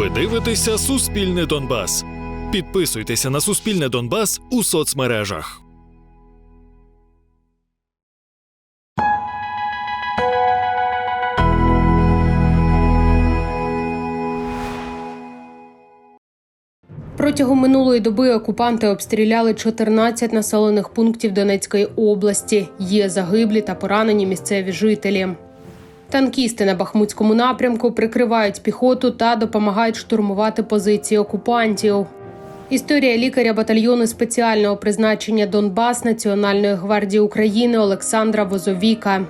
Ви дивитеся Суспільне Донбас. Підписуйтеся на Суспільне Донбас у соцмережах. Протягом минулої доби окупанти обстріляли 14 населених пунктів Донецької області. Є загиблі та поранені місцеві жителі. Танкісти на Бахмутському напрямку прикривають піхоту та допомагають штурмувати позиції окупантів. Історія лікаря батальйону спеціального призначення Донбас Національної гвардії України Олександра Возовіка.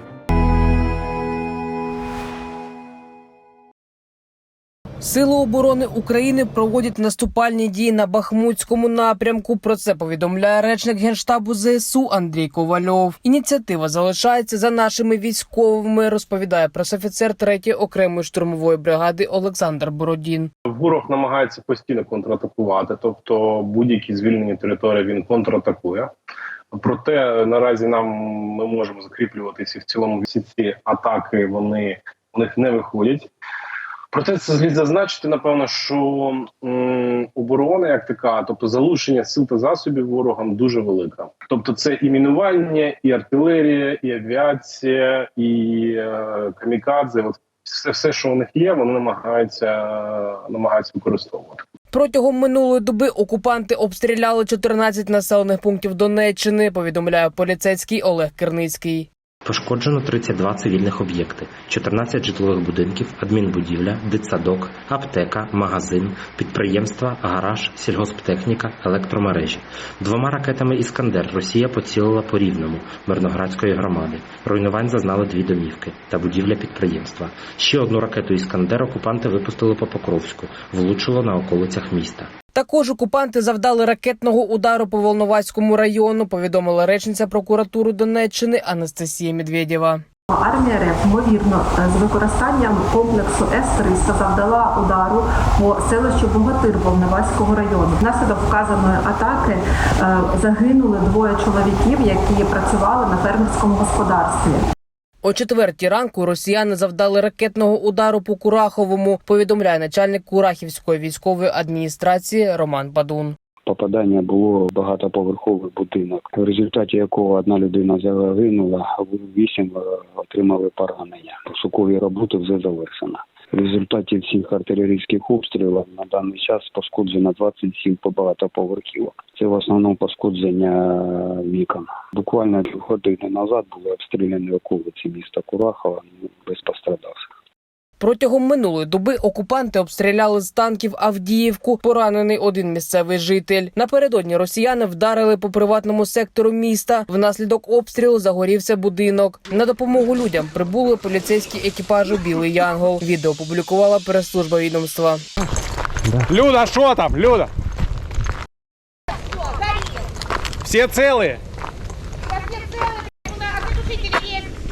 Сили оборони України проводять наступальні дії на Бахмутському напрямку. Про це повідомляє речник генштабу ЗСУ Андрій Ковальов. Ініціатива залишається за нашими військовими. Розповідає пресофіцер 3-ї окремої штурмової бригади Олександр Бородін. Ворог намагається постійно контратакувати, тобто будь-які звільнені території він контратакує. Проте наразі нам ми можемо закріплюватися в цілому всі ці атаки вони у них не виходять. Проте це слід зазначити, напевно, що оборона, як така, тобто залучення сил та засобів ворогам дуже велика. Тобто, це і мінування, і артилерія, і авіація, і е, камікадзе. От все, все, що у них є, вони намагаються намагаються використовувати. Протягом минулої доби окупанти обстріляли 14 населених пунктів Донеччини. Повідомляє поліцейський Олег Керницький. Пошкоджено 32 цивільних об'єкти, 14 житлових будинків, адмінбудівля, дитсадок, аптека, магазин, підприємства, гараж, сільгосптехніка, електромережі. Двома ракетами Іскандер Росія поцілила по рівному Мирноградської громади. Руйнувань зазнали дві домівки та будівля підприємства. Ще одну ракету Іскандер окупанти випустили по Покровську, влучило на околицях міста. Також окупанти завдали ракетного удару по Волноваському району. Повідомила речниця прокуратури Донеччини Анастасія Медведєва. Армія РФ, ймовірно, з використанням комплексу С-300 завдала удару по селищу Богатир Волноваського району. Внаслідок вказаної атаки е, загинули двоє чоловіків, які працювали на фермерському господарстві. О четвертій ранку росіяни завдали ракетного удару по Кураховому. Повідомляє начальник Курахівської військової адміністрації Роман Бадун. Попадання було в багатоповерховий будинок, в результаті якого одна людина загинула, а вісім е, отримали поранення. Пошукові роботи вже завершено. В результаті всіх артилерійських обстрілів на даний час пошкоджено 27 багатоповерхівок. Це в основному пошкодження вікон. Буквально години назад були обстріляні околиці міста Курахова ну, без пострадавших. Протягом минулої доби окупанти обстріляли з танків Авдіївку. Поранений один місцевий житель. Напередодні росіяни вдарили по приватному сектору міста. Внаслідок обстрілу загорівся будинок. На допомогу людям прибули поліцейські екіпажі Білий Янгол. Відео опублікувала прес-служба відомства. Люда, що там? Люда? Всі цілі?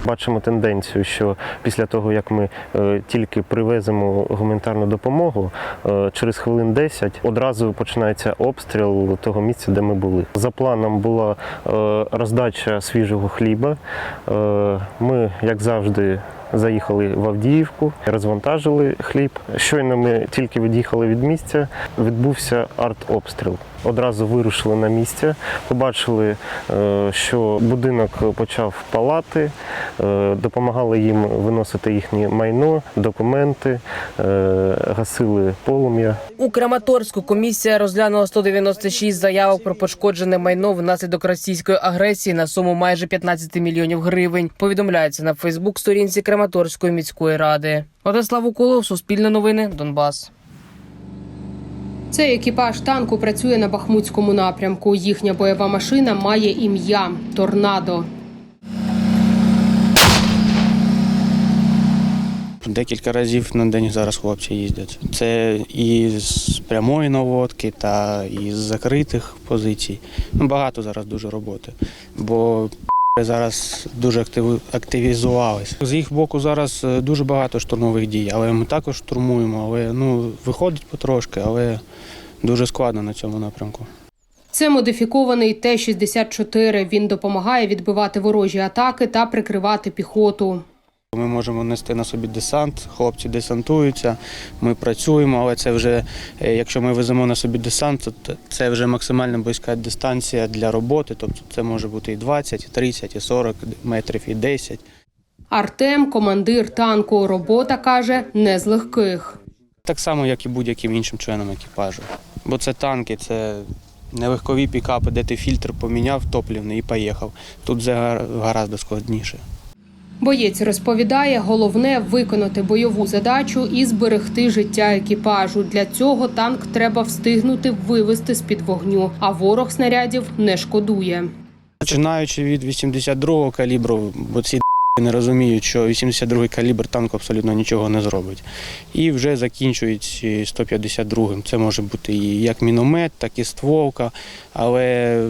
Бачимо тенденцію, що після того, як ми е, тільки привеземо гуманітарну допомогу, е, через хвилин 10 одразу починається обстріл того місця, де ми були. За планом була е, роздача свіжого хліба. Ми, як завжди, заїхали в Авдіївку, розвантажили хліб. Щойно ми тільки від'їхали від місця, відбувся артобстріл. Одразу вирушили на місце, побачили, е, що будинок почав палати, е, допомагали їм виносити їхнє майно, документи, е, гасили полум'я. У Краматорську комісія розглянула 196 заявок про пошкоджене майно внаслідок російської агресії на суму майже 15 мільйонів гривень. Повідомляється на Фейсбук-сторінці Краматорської міської ради. Владислав Уколов, Суспільне новини, Донбас. Цей екіпаж танку працює на Бахмутському напрямку. Їхня бойова машина має ім'я Торнадо. Декілька разів на день зараз хлопці їздять. Це і з прямої наводки, та і з закритих позицій. Ну, багато зараз дуже роботи. Бо зараз дуже активізувались. З їх боку зараз е, дуже багато штурмових дій, але ми також штурмуємо. Але ну виходить потрошки, але дуже складно на цьому напрямку. Це модифікований Т-64. Він допомагає відбивати ворожі атаки та прикривати піхоту. Ми можемо нести на собі десант, хлопці десантуються, ми працюємо, але це вже, е, якщо ми веземо на собі десант, то це вже максимально близька дистанція для роботи. Тобто це може бути і 20, і 30, і 40 метрів, і 10. Артем, командир танку. Робота каже не з легких. Так само, як і будь-яким іншим членом екіпажу. Бо це танки, це не легкові пікапи, де ти фільтр поміняв топлівний і поїхав. Тут вже гар- гораздо складніше. Боєць розповідає, головне виконати бойову задачу і зберегти життя екіпажу. Для цього танк треба встигнути вивести з під вогню, а ворог снарядів не шкодує. Починаючи від 82-го калібру, бо ці не розуміють, що 82-й калібр танку абсолютно нічого не зробить. І вже закінчують 152-м. Це може бути і як міномет, так і стволка. Але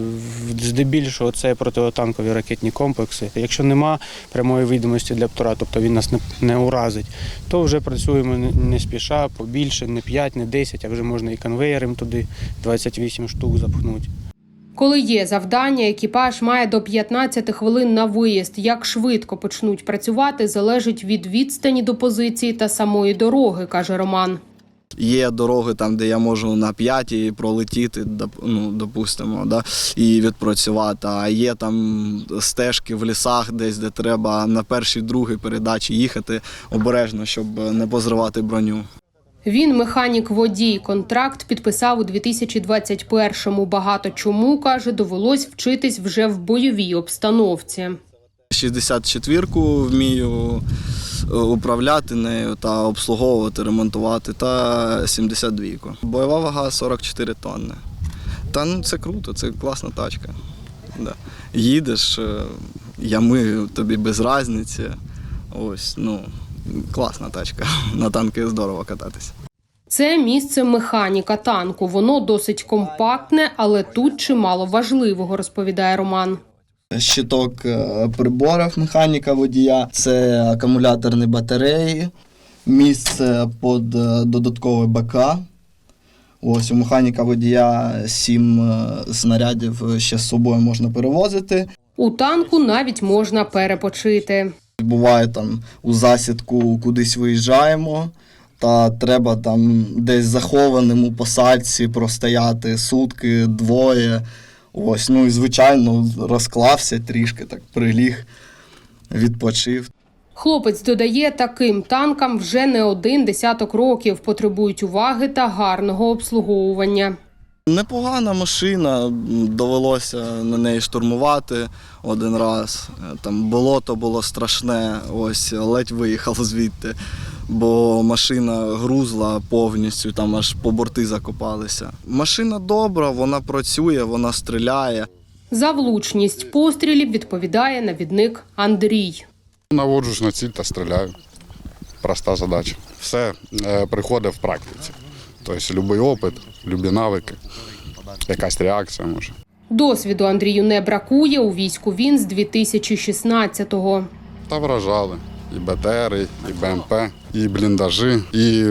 здебільшого це протитанкові ракетні комплекси. Якщо нема прямої видимості для птура, тобто він нас не, уразить, то вже працюємо не спіша, побільше, не 5, не 10, а вже можна і конвеєром туди 28 штук запхнути. Коли є завдання, екіпаж має до 15 хвилин на виїзд. Як швидко почнуть працювати, залежить від відстані до позиції та самої дороги, каже Роман. Є дороги там, де я можу на п'ятій пролетіти, ну, допустимо, да, і відпрацювати. А є там стежки в лісах, десь де треба на першій, другій передачі їхати обережно, щоб не позривати броню. Він механік водій. Контракт підписав у 2021-му. Багато чому каже, довелось вчитись вже в бойовій обстановці. 64-ку вмію е, управляти нею та обслуговувати, ремонтувати, та 72-ку. Бойова вага 44 тонни. Та ну це круто, це класна тачка. Да. Їдеш, е, ями тобі без різниці. Ось, ну, класна тачка. На танки здорово кататися. Це місце механіка танку. Воно досить компактне, але тут чимало важливого, розповідає Роман. щиток е, приборів механіка водія, це акумуляторні батареї, місце під е, додатковий БК. Ось у механіка водія сім е, снарядів ще з собою можна перевозити. У танку навіть можна перепочити. Буває там у засідку кудись виїжджаємо, та треба там десь захованим у посадці простояти сутки, двоє. Ось, ну і звичайно, розклався трішки, так приліг, відпочив. Хлопець додає, таким танкам вже не один десяток років потребують уваги та гарного обслуговування. Непогана машина, довелося на неї штурмувати один раз. Там болото було страшне, ось ледь виїхав звідти, бо машина грузла повністю, там аж по борти закопалися. Машина добра, вона працює, вона стріляє. За влучність пострілів відповідає навідник Андрій. Наводжусь на ціль та стріляю. Проста задача. Все е, приходить в практиці. Тобто будь-який опит, любі навики, якась реакція може. Досвіду Андрію не бракує. У війську він з 2016-го. Та вражали. І БТРи, і БМП, і бліндажі, і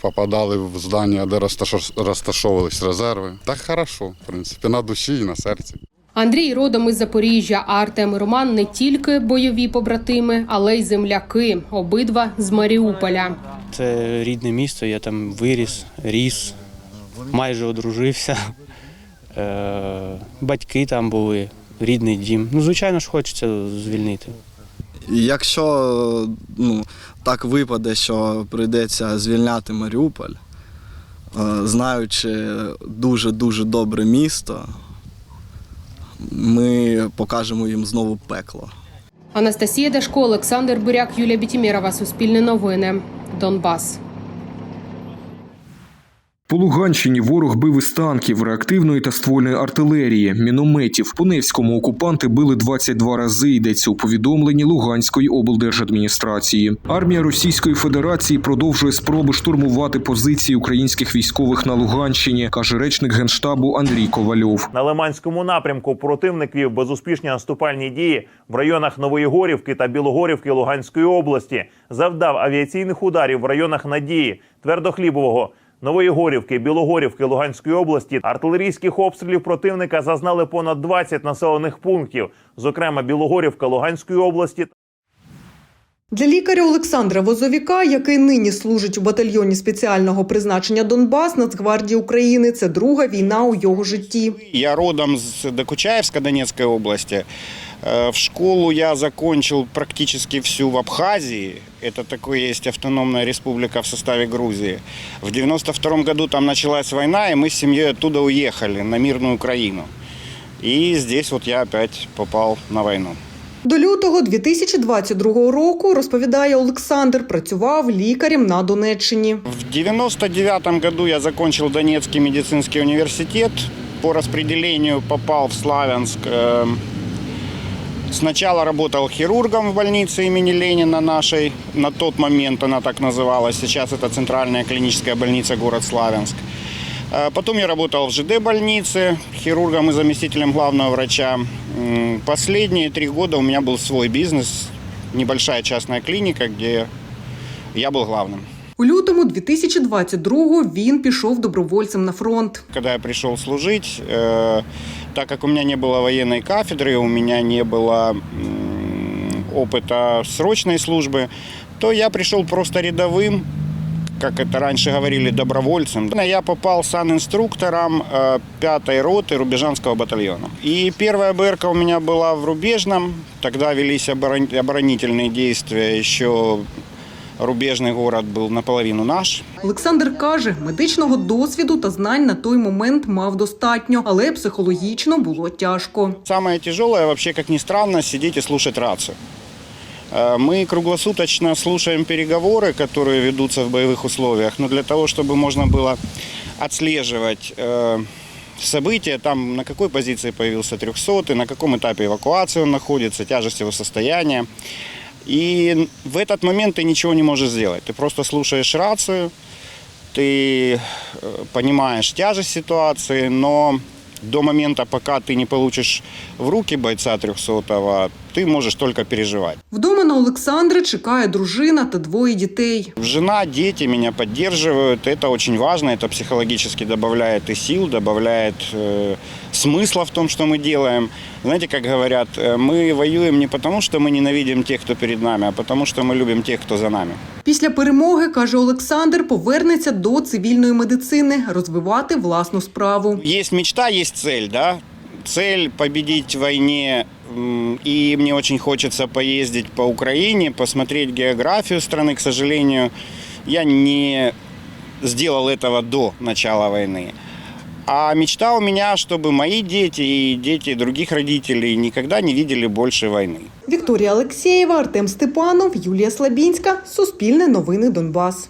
попадали в здання, де розташо- розташовувались резерви. Так хорошо, в принципі, на душі і на серці. Андрій родом із Запоріжжя, а Артем і Роман не тільки бойові побратими, але й земляки. Обидва з Маріуполя. Це рідне місто, я там виріс, ріс, майже одружився. Е, батьки там були, рідний дім. Ну, звичайно ж, хочеться звільнити. Якщо ну, так випаде, що прийдеться звільняти Маріуполь, е, знаючи дуже-дуже добре місто, ми покажемо їм знову пекло. Анастасія Дашко, Олександр Буряк, Юлія Бітімєрова. Суспільне новини. Донбас. По Луганщині ворог бив із танків, реактивної та ствольної артилерії, мінометів. По Невському окупанти били 22 рази. Йдеться у повідомленні Луганської облдержадміністрації. Армія Російської Федерації продовжує спроби штурмувати позиції українських військових на Луганщині, каже речник генштабу Андрій Ковальов. На Лиманському напрямку противник вів безуспішні наступальні дії в районах Нової Горівки та Білогорівки Луганської області. Завдав авіаційних ударів в районах Надії, Твердохлібового, Нової Горівки, Білогорівки Луганської області. Артилерійських обстрілів противника зазнали понад 20 населених пунктів, зокрема Білогорівка Луганської області Для лікаря Олександра Возовіка, який нині служить у батальйоні спеціального призначення Донбас Нацгвардії України, це друга війна у його житті. Я родом с Докучаевска Донецкой области. Э, В школу я закончил практически всю в Абхазии. Это такое есть автономная республика в составе Грузии. В 92 году там началась война, и мы с семьей оттуда уехали на мирную Украину. И здесь вот я опять попал на войну. До лютого 2022 року, розповідає Олександр, працював лікарем на Донеччині. В 99 году я закончил Донецкий медицинский университет. По распределению попал в Славянск. Э, Сначала работал хирургом в больнице имени Ленина нашей. На тот момент она так называлась. Сейчас это центральная клиническая больница город Славянск. Э, Потом я работал в ЖД-больнице хирургом и заместителем главного врача. М, Последние три года у меня был свой бизнес, небольшая частная клиника, где я был главным. У лютому 2022-го він пішов добровольцем на фронт. Когда я пришел служить, э, так как у меня не было военной кафедры, у меня не было опыта срочной службы, то я пришел просто рядовым, как это раньше говорили, добровольцем. Я попал санинструктором э, пятой роты Рубежанского батальона. И первая БРК у меня была в Рубежном. Тогда велись оборон- оборонительные действия. Еще Рубежный город был наполовину наш. Олександр каже, медичного досвіду та знань на той момент мав достатньо, але психологічно було тяжко. Самое тяжелое, вообще, как ни странно, сидеть и слушать рацию. Э, Мы круглосуточно слушаем переговоры, которые ведутся в боевых условиях, но для того, чтобы можно было отслеживать э, события, там на какой позиции появился 300 на каком этапе эвакуации он находится, тяжесть его состояния. И в этот момент ты ничего не можешь сделать. Ты просто слушаешь рацию, ты э, понимаешь тяжесть ситуации, но до момента, пока ты не получишь в руки бойца 300 ты можешь только переживать. Вдома на Олександра чекає дружина та двоє дітей. Жена, дети меня поддерживают. Это очень важно. Это психологически добавляет и сил, добавляет э, смысла в том, что мы делаем. Знаете, как говорят, э, мы воюем не потому, что мы ненавидим тех, кто перед нами, а потому, что мы любим тех, кто за нами. Після перемоги, каже Олександр, повернеться до цивільної медицини, розвивати власну справу. Есть мечта, есть цель, да? Цель победить в войне, м, и мне очень хочется поездить по Украине, посмотреть географию страны. К сожалению, я не сделал этого до начала войны. А мечта у меня, чтобы мои дети и дети других родителей никогда не видели больше войны. Вікторія Алексєєва, Артем Степанов, Юлія Слабінська. Суспільне новини Донбас.